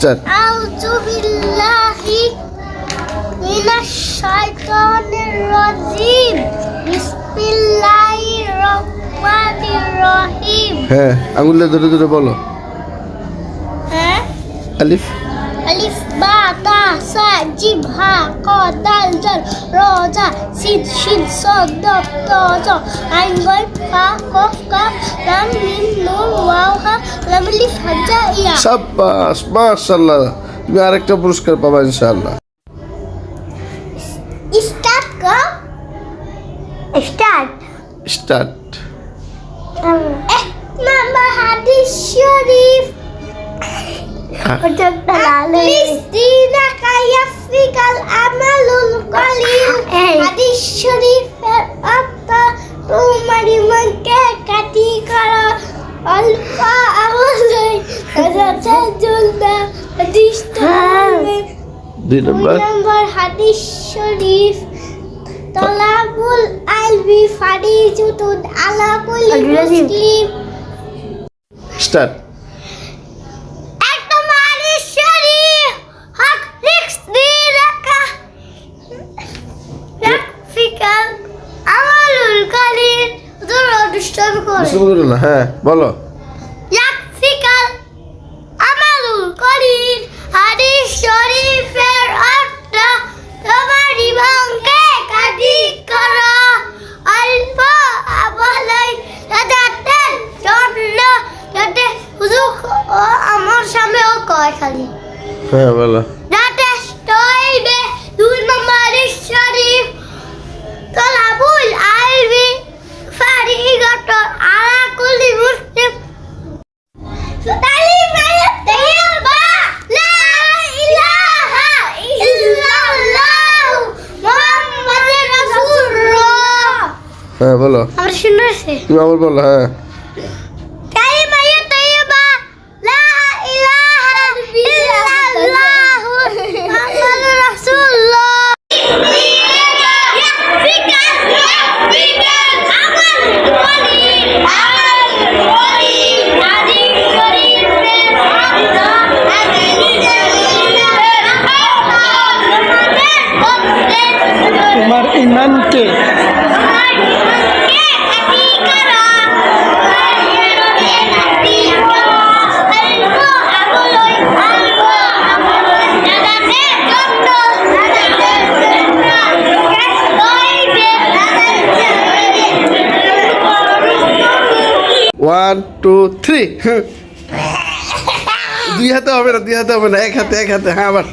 Star আউযু বিল্লাহি মিনাশ শাইতানির রাজিম। বিসমিল্লাহির রহমানির রহিম হ্যাঁ আঙুলে ধরে ধরে বলো। হ্যাঁ? আলিফ। আলিফ। বাতাসা জিভা কদাল জল রজা শীত শীত শব্দ তজ আইনগল ফা ক কাপ লাম মিম নুন ওয়াও হা লামলি ফাজা ইয়া সাব্বাস মাশাআল্লাহ তুমি আরেকটা পুরস্কার পাবা ইনশাআল্লাহ স্টার্ট কর স্টার্ট স্টার্ট এক নাম্বার হাদিস শরীফ Untuk terlalu Listina kaya fikal amalul qalil Hadis syarif Apa Rumari mangke kati kara Alfa awalai Kata tajulna Hadis tahun দুই নম্বর নম্বর হাদিস শরীফ তলাবুল আলবি ফারিজুতুন আলা কুল্লি মুসলিম স্টার্ট একদম হাদিস শরীফ হক রিক্স দিরাকা রাফিকাল আমালুল কালিল ডিস্টার্ব করে। শুরু করো না হ্যাঁ বলো। ইয়াকফিকাল আমালুল কলিল হাদিস শরীফের অর্থ তোমার জীবনকে কাটি করা। অল্প আমলাই যাদের জন্য যাতে ও আমার সামনেও কয় খালি। হ্যাঁ বলো। হ্যাঁ বলো। আমার শোনা আছে তুমি আবার বলো হ্যাঁ। তোমার ইমানকে ওয়ান টু থ্রি দুই হাতে হবে না, দুই হাতে হবে না, এক হাতে এক হাতে হ্যাঁ আবার।